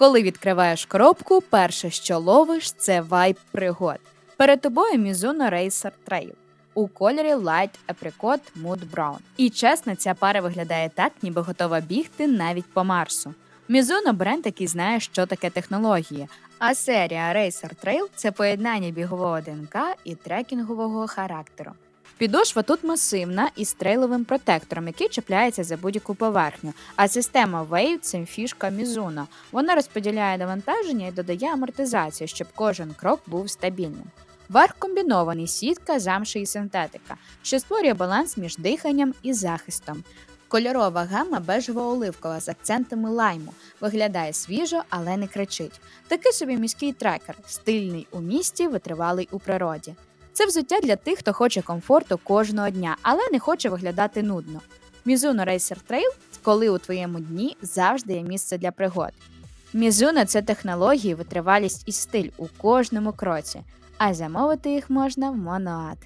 Коли відкриваєш коробку, перше, що ловиш, це вайб пригод. Перед тобою Mizuno Racer Trail у кольорі Light Apricot Mood Brown. І чесно, ця пара виглядає так, ніби готова бігти навіть по Марсу. Mizuno – бренд, який знає, що таке технології, а серія Racer Trail – це поєднання бігового ДНК і трекінгового характеру. Підошва тут масивна із трейловим протектором, який чіпляється за будь-яку поверхню. А система Wave – це фішка Mizuno. Вона розподіляє навантаження і додає амортизацію, щоб кожен крок був стабільним. Верх комбінований сітка, замша і синтетика, що створює баланс між диханням і захистом. Кольорова гама бежево-оливкова з акцентами лайму виглядає свіжо, але не кричить. Такий собі міський трекер, стильний у місті, витривалий у природі. Це взуття для тих, хто хоче комфорту кожного дня, але не хоче виглядати нудно. Mizuno Racer Trail, коли у твоєму дні завжди є місце для пригод. Mizuno – це технології, витривалість і стиль у кожному кроці, а замовити їх можна в Monoat.